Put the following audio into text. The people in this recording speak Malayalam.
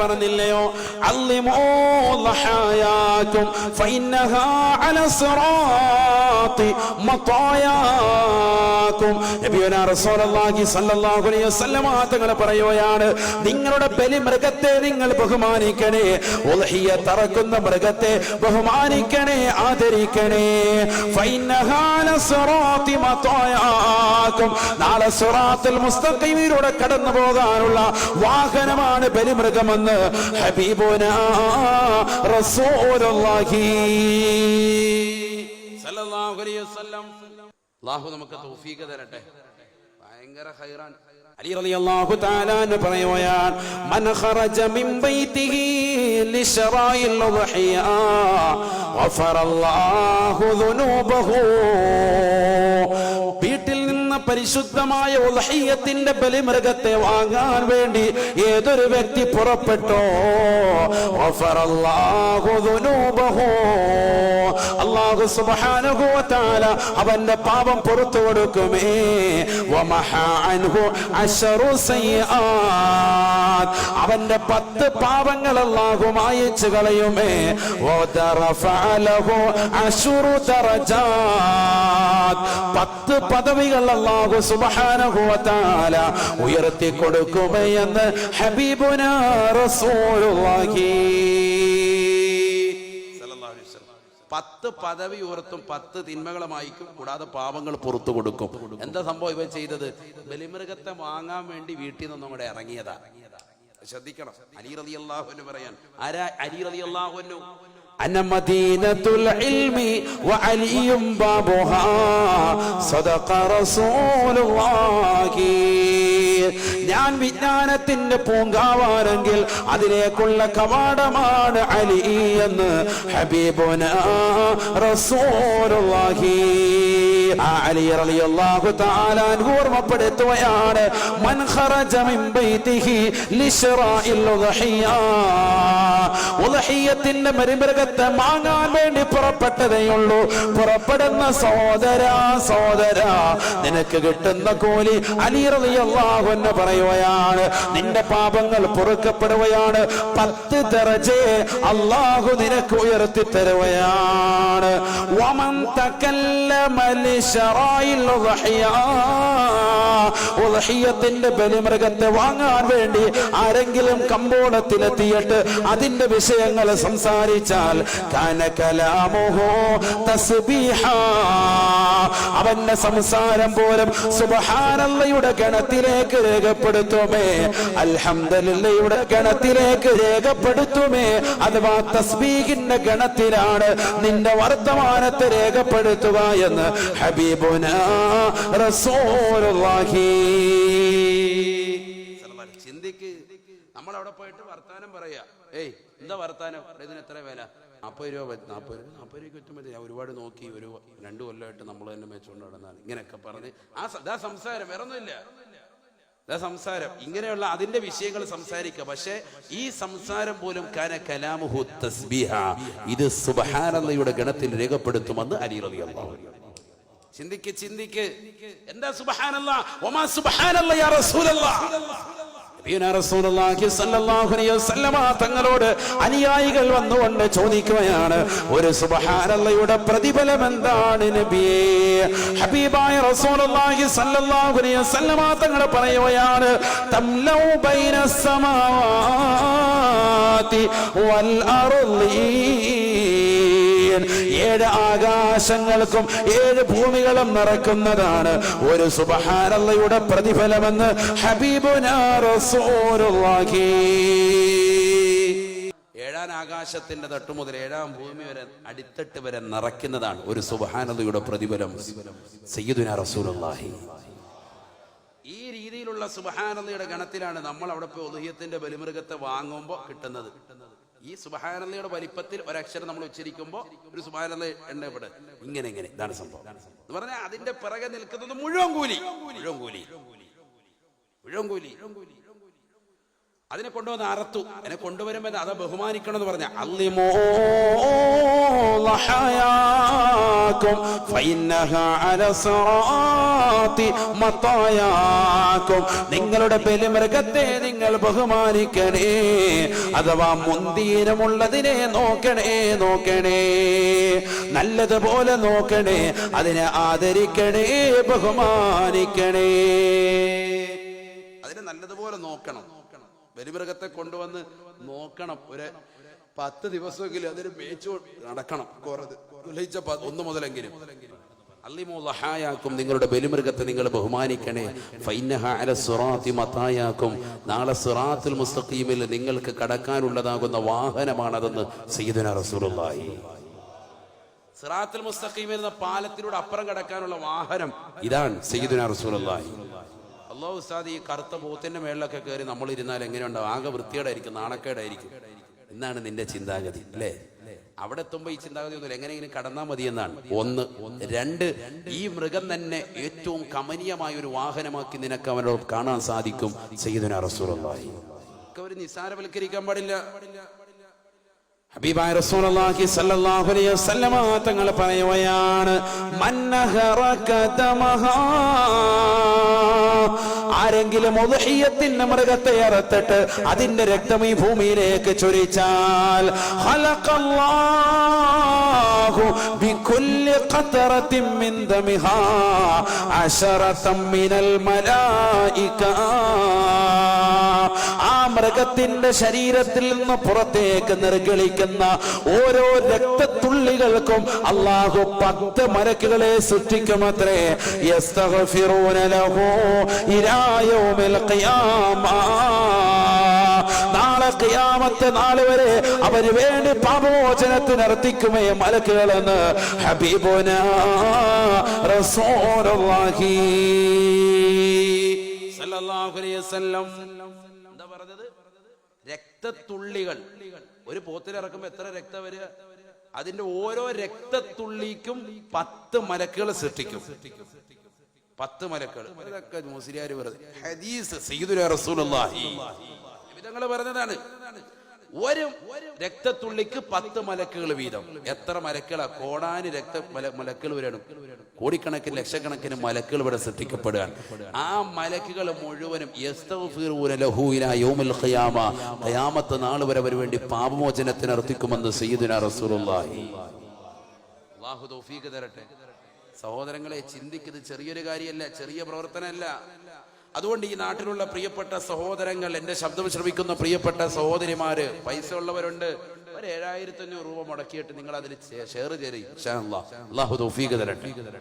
പറഞ്ഞില്ലയോ? പറയുകയാണ് നിങ്ങളുടെ ബലി മൃഗത്തെ നിങ്ങൾ ബഹുമാനിക്കണേ ഉലഹിയ തറക്കുന്ന മൃഗത്തെ ബഹുമാനിക്കണേ ആദരിക്കണേ. നാളെ സിറാത്തുൽ മുസ്തഖീമിലൂടെ കടന്നു പോകാനുള്ള വാഹനമാണ് ബലിമൃഗമെന്ന് ഹബീബുന അല്ലാഹു നമുക്ക് തൗഫീഖ് തരട്ടെ. ഭയങ്കര ഖൈറാൻ അലി റളിയല്ലാഹു തആല എന്ന് മൻ ഖറജ മിൻ ബൈതിഹി ലിശറായിൽ ഉദ്ഹിയ ഗഫറല്ലാഹു ദുനൂബഹു. പരിശുദ്ധമായ ഉൽഹിയത്തിന്റെ ബലിമൃഗത്തെ വാങ്ങാൻ വേണ്ടി ഏതൊരു വ്യക്തി പുറപ്പെട്ടോ? അവന്റെ പാപം പുറത്തു കൊടുക്കുമേ. അവന്റെ പത്ത് പാപങ്ങൾ അല്ലാഹു മായിച്ചു കളയുമേ. വദറഫഅ ലഹു അശറു ദറജാത്. പത്ത് പദവികൾ അള്ളാഹു തആല ഉയർത്തി കൊടുക്കുമെന്ന് ഹബീബുനാറസോലുവാക്കി ഹബീബുന റസൂലുള്ളാഹി. പത്ത് പദവി ഉയർത്തും പത്ത് തിന്മകളെ മായ്ക്കും കൂടാതെ പാപങ്ങൾ പുറത്തു കൊടുക്കും. എന്താ സംഭവം ഇവ ചെയ്തത്? ബലിമൃഗത്തെ വാങ്ങാൻ വേണ്ടി വീട്ടിൽ നിന്നും കൂടെ ഇറങ്ങിയതാ. ശ്രദ്ധിക്കണം. അലി റലി അള്ളാഹുവിന് പറയാൻ. ആരാ? അലി റലി അള്ളാഹുവിനു أنا مدينة العلم وعلي بابها. صدق رسول الله. ഞാൻ വിജ്ഞാനത്തിന്റെ പൂങ്കാവാണെങ്കിൽ അതിലേക്കുള്ള കവാടമാണ് അലി എന്ന് ഹബീബുന റസൂലുള്ളാഹി. റളിയല്ലാഹു തആല മൻ ഖറജ മിൻ മരുമൃഗത്തെ വാങ്ങാൻ വേണ്ടി പുറപ്പെട്ടതേയുള്ളൂ പുറപ്പെടുന്ന സഹോദര സഹോദര നിനക്ക് കിട്ടുന്ന കൂലി അലി റളിയല്ലാഹു എന്ന് പറയുകയാണ് നിന്റെ പാപങ്ങൾ പൊറുക്കപ്പെടുകയാണ്. പത്ത് തെറച്ച് അള്ളാഹു നിനക്ക് ഉയർത്തി തരുകയാണ് തകല്ലമ ലിശറായിൽ ഉദ്ഹിയ ഉദ്ഹിയത്തിന്റെ ബലിമൃഗത്തെ വാങ്ങാൻ വേണ്ടി ആരെങ്കിലും കമ്പോളത്തിലെത്തിയിട്ട് അതിന്റെ വിഷയങ്ങൾ സംസാരിച്ചാൽ കനകലാമോഹോ തസ്ബീഹ. അവന്റെ സംസാരം പോലും സുബഹാനല്ലയുടെ ഗണത്തിലേക്ക് രേഖപ്പെടുത്തുമേ. അൽഹംദുലില്ലയുടെ ഗണത്തിലേക്ക് രേഖപ്പെടുത്തുമേ. അഥവാ തസ്ബീഹിന്റെ ഗണത്തിലാണ് നിന്റെ വർത്തമാനത്തെ രേഖപ്പെടുത്തുക എന്ന് ഹബീബുന റസൂലുള്ളാഹി. ചിന്തിക്ക്. നമ്മൾ അവിടെ പോയിട്ട് വർത്താനം പറയാ. ഏയ് എന്താ വർത്താനം? ഇതിന് എത്ര വില? നാൽപ്പത് രൂപ നാൽപ്പത് രൂപ നാൽപ്പത് രൂപയ്ക്ക് പറ്റുമ്പോൾ ഞാൻ ഒരുപാട് നോക്കി ഒരു രണ്ടു കൊല്ലമായിട്ട് നമ്മൾ തന്നെ മേച്ചുകൊണ്ട് നടന്നാണ്. ഇങ്ങനെയൊക്കെ പറഞ്ഞ്. ആ സദാ സംസാരം വേറെ ഒന്നുമില്ല സംസാരം. ഇങ്ങനെയുള്ള അതിന്റെ വിഷയങ്ങൾ സംസാരിക്കുക പക്ഷെ ഈ സംസാരം പോലും കാന കലാമുഹു തസ്ബീഹ. ഇത് സുബഹാനന്ദയുടെ ഗണത്തിൽ രേഖപ്പെടുത്തുമെന്ന് അലി റളിയല്ലാഹു അൻഹു. ചിന്തിക്ക് ചിന്തിക്ക്. എന്താ സുബഹാനല്ല? ഒമാ സുബഹാനല്ല യാ റസൂലല്ലാ? തങ്ങളോട് അനുയായികൾ വന്നുകൊണ്ട് ചോദിക്കുകയാണ് ഒരു സുബഹാനല്ലയുടെ പ്രതിഫലം എന്താണ് ഹബീബായ തങ്ങൾ പറയുകയാണ് സമാവാതി വൽ അർളീൻ ഏഴ് ആകാശങ്ങൾക്കും ഏഴ് ഭൂമികളും നിറക്കുന്നതാണ്. ഒരു സുബഹാനല്ലയുടെ പ്രതിഫലമെന്ന് ഹബീബുന റസൂലുള്ളാഹി. ഏഴാം ആകാശത്തിന്റെ തട്ടുമുതൽ ഏഴാം ഭൂമി വരെ അടിത്തട്ട് വരെ നിറയ്ക്കുന്നതാണ് ഒരു സുബഹാനതയുടെ പ്രതിഫലം. സയ്യിദുന റസൂലുള്ളാഹി. ഈ രീതിയിലുള്ള സുബഹാനതയുടെ ഗണത്തിലാണ് നമ്മൾ അവിടെ പോയി ഉദയത്തിന്റെ ബലിമൃഗത്തെ വാങ്ങുമ്പോൾ കിട്ടുന്നത്. ഈ സുബഹാനന്ദയുടെ വലിപ്പത്തിൽ ഒരക്ഷരം നമ്മൾ ഉച്ചരിക്കുമ്പോൾ ഒരു സുബഹാനന്ദ എണ്ണപ്പെട് ഇങ്ങനെ ഇങ്ങനെ. ഇതാണ് സംഭവം. എന്ന് പറഞ്ഞാൽ അതിന്റെ പിറകെ നിൽക്കുന്നത് മുഴുവൻ കൂലി. മുഴുവൻ കൂലി. മുഴുവൻ കൂലി. അതിനെ കൊണ്ടുവന്ന് അറത്തു. അതിനെ കൊണ്ടുവരുമ്പോ അത് ബഹുമാനിക്കണം എന്ന് പറഞ്ഞ അല്ലിമോ മത്തായാക്കും. നിങ്ങളുടെ ബലിമൃഗത്തെ നിങ്ങൾ ബഹുമാനിക്കണേ. അഥവാ മുന്തീരമുള്ളതിനെ നോക്കണേ നോക്കണേ. നല്ലതുപോലെ നോക്കണേ അതിനെ ആദരിക്കണേ ബഹുമാനിക്കണേ. അതിനെ നല്ലതുപോലെ നോക്കണം. ബലിമൃഗത്തെ കൊണ്ടുവന്ന് നോക്കണം. ഒരു പത്ത് ദിവസമെങ്കിലും അതിന് മേച്ചു നടക്കണം. കുറത് ഒന്ന് മുതലെങ്കിലും. അല്ലിമോഹായാക്കും നിങ്ങളുടെ ബലിമൃഗത്തെ നിങ്ങൾ ബഹുമാനിക്കണേ. മത്തായാക്കും നാളെ സിറാത്തുൽ മുസ്തഖീമിൽ നിങ്ങൾക്ക് കടക്കാനുള്ളതാകുന്ന വാഹനമാണതെന്ന് സയ്യിദുന റസൂലുള്ളാഹി. സിറാത്തുൽ മുസ്തഖീമിൽ എന്ന പാലത്തിലൂടെ അപ്പുറം കടക്കാനുള്ള വാഹനം ഇതാണ് സയ്യിദുന റസൂലുള്ളാഹി. അള്ളാഹു ഉസ്താദ് ഈ കറുത്ത പൂത്തിന്റെ മേളിലൊക്കെ കയറി നമ്മൾ ഇരുന്നാൽ എങ്ങനെയുണ്ടാവും? ആകെ വൃത്തിയേടായിരിക്കും നാണക്കേടായിരിക്കും. എന്നാണ് നിന്റെ ചിന്താഗതി അല്ലേ? അവിടെ എത്തുമ്പോ ഈ ചിന്താഗതി ഒന്നുമില്ല. എങ്ങനെയെങ്കിലും കടന്നാൽ മതി എന്നാണ് ഒന്ന് രണ്ട് ഈ മൃഗം തന്നെ ഏറ്റവും കമനീയമായ ഒരു വാഹനമാക്കി നിനക്ക് അവനോട് കാണാൻ സാധിക്കും. സയ്യിദുന റസൂലുള്ളാഹി. അവർ നിസ്സാരവൽക്കരിക്കാൻ പാടില്ല. ഹബീബായ റസൂലുള്ളാഹി സ്വല്ലല്ലാഹു അലൈഹി വസല്ലമ തങ്ങൾ പറയുകയാണ് മന്നഹറക ദമഹാ ആരെങ്കിലും ഉദ്ഹിയത്തിന്റെ മൃഗത്തെ അറുത്തിട്ട് അതിന്റെ രക്തം ഈ ഭൂമിയിലേക്ക് ചൊരിച്ചാൽ ആ മൃഗത്തിന്റെ ശരീരത്തിൽ നിന്ന് പുറത്തേക്ക് നിർഗളിക്കുന്ന ഓരോ രക്തത്തുള്ളികൾക്കും അള്ളാഹു പത്ത് മരക്കുകളെ സൃഷ്ടിക്കുമത്രേ. യസ്തഗ്ഫിറൂന യൗമിൽ ഖിയാമ. നാളെ ഖിയാമത്ത് നാൾ വരെ അവർ വേണ്ടി പാപമോചനത്തിന് അർത്ഥിക്കുമേ മലക്കുകളെന്ന് ഹബീബുന സല്ലല്ലാഹു അലൈഹി വസല്ലം. എന്താ രക്തത്തുള്ളികൾ. ഒരു പോത്തിലിറക്കുമ്പോ എത്ര രക്തം വരിക? അതിന്റെ ഓരോ രക്തത്തുള്ളിക്കും പത്ത് മലക്കുകൾ സൃഷ്ടിക്കും. പത്ത് മലക്കുകൾ ഇതൊക്കെ മുസ്ലിയാർ പറഞ്ഞത് ഹദീസ് വിധങ്ങൾ പറഞ്ഞതാണ്. ഒരു രക്തത്തുള്ളിക്ക് പത്ത് മലക്കുകൾ വീതം. എത്ര മലക്കുകളാ കോടാന് രക്ത മല മലക്കുകൾ വരണം. കോടിക്കണക്കിന് ലക്ഷക്കണക്കിന് മലക്കുകൾ ഇവിടെ സൃഷ്ടിക്കപ്പെടുകയാണ്. ആ മലക്കുകൾ മുഴുവനും ഖിയാമത്ത് നാൾ വരെ അവർ വേണ്ടി പാപമോചനത്തിന് അർത്ഥിക്കുമെന്ന് സയ്യിദുന റസൂലുള്ളാഹി. അള്ളാഹു തൗഫീഖ് തരട്ടെ. സഹോദരങ്ങളെ ചിന്തിക്കുന്നത് ചെറിയൊരു കാര്യമല്ല ചെറിയ പ്രവർത്തനമല്ല. അതുകൊണ്ട് ഈ നാട്ടിലുള്ള പ്രിയപ്പെട്ട സഹോദരങ്ങൾ എന്റെ ശബ്ദം ശ്രമിക്കുന്ന പ്രിയപ്പെട്ട സഹോദരിമാര് പൈസ ഉള്ളവരുണ്ട്. ഒരു ഏഴായിരത്തി അഞ്ഞൂറ് രൂപ മുടക്കിയിട്ട് നിങ്ങൾ അതിൽ ഷെയർ ചെയ്യും. അള്ളാഹു തൗഫീഖ് തരട്ടെ.